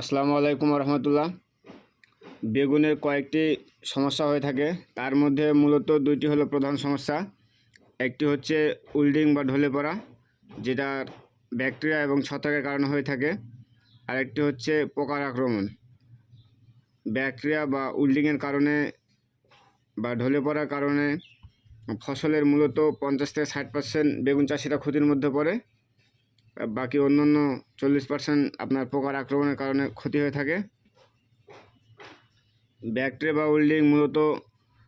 আসসালামু আলাইকুম রহমতুল্লাহ। বেগুনের কয়েকটি সমস্যা হয়ে থাকে। তার মধ্যে মূলত দুইটি হলো প্রধান সমস্যা। একটি হচ্ছে উল্ডিং বা ঢলে পড়া যেটা ব্যাকটেরিয়া এবং ছত্রাকের কারণে হয়ে থাকে। আর একটি হচ্ছে পোকার আক্রমণ। ব্যাকটেরিয়া বা উল্ডিংয়ের কারণে বা ঢলে পড়ার কারণে ফসলের মূলত পঞ্চাশ থেকে ষাট পার্সেন্ট বেগুন চাষিরা ক্ষতির মধ্যে পড়ে। বাকি অন্য অন্য চল্লিশ পার্সেন্ট আপনার পোকার আক্রমণের কারণে ক্ষতি হয়ে থাকে। ব্যাকটেরিয়া বা উল্ডিং মূলত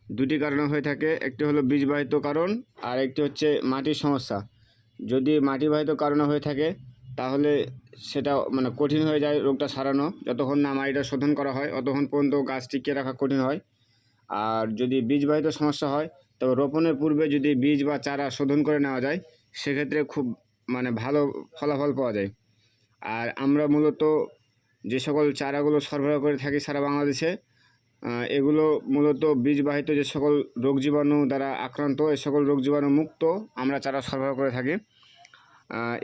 দুটি কারণে হয়ে থাকে। একটি হলো বীজবাহিত কারণ আর একটি হচ্ছে মাটির সমস্যা। যদি মাটিবাহিত কারণে হয়ে থাকে, তাহলে সেটা মানে কঠিন হয়ে যায় রোগটা সারানো। যতক্ষণ না মাটিটা শোধন করা হয়, অতক্ষণ পর্যন্ত গাছ টিকিয়ে রাখা কঠিন হয়। আর যদি বীজবাহিত সমস্যা হয়, তবে রোপণের পূর্বে যদি বীজ বা চারা শোধন করে নেওয়া যায়, সেক্ষেত্রে খুব মানে ভালো ফলাফল পাওয়া যায়। আর আমরা মূলত যে সকল চারাগুলো সরবরাহ করে থাকি সারা বাংলাদেশে এগুলো মূলত বীজবাহিত যে সকল রোগ জীবাণু দ্বারা আক্রান্ত, এ সকল রোগ জীবাণু মুক্ত আমরা চারা সরবরাহ করে থাকি।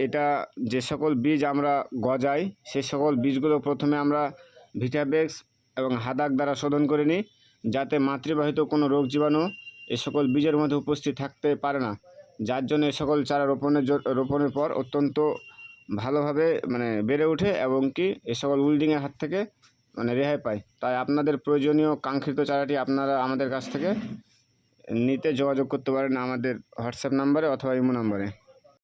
এটা যে সকল বীজ আমরা গজাই, সে সকল বীজগুলো প্রথমে আমরা ভিটাবেক্স এবং হাদাক দ্বারা শোধন করে নিই, যাতে মাতৃবাহিত কোনো রোগ জীবাণু এ সকল বীজের মধ্যে উপস্থিত থাকতে পারে না। যার জন্য এ সকল চারা রোপণের রোপণের পর অত্যন্ত ভালোভাবে মানে বেড়ে ওঠে এবং কি এ সকল উইল্ডিংয়ের হাত থেকে মানে রেহাই পায়। তাই আপনাদের প্রয়োজনীয় কাঙ্ক্ষিত চারাটি আপনারা আমাদের কাছ থেকে নিতে যোগাযোগ করতে পারেন আমাদের হোয়াটসঅ্যাপ নাম্বারে অথবা ইমো নাম্বারে।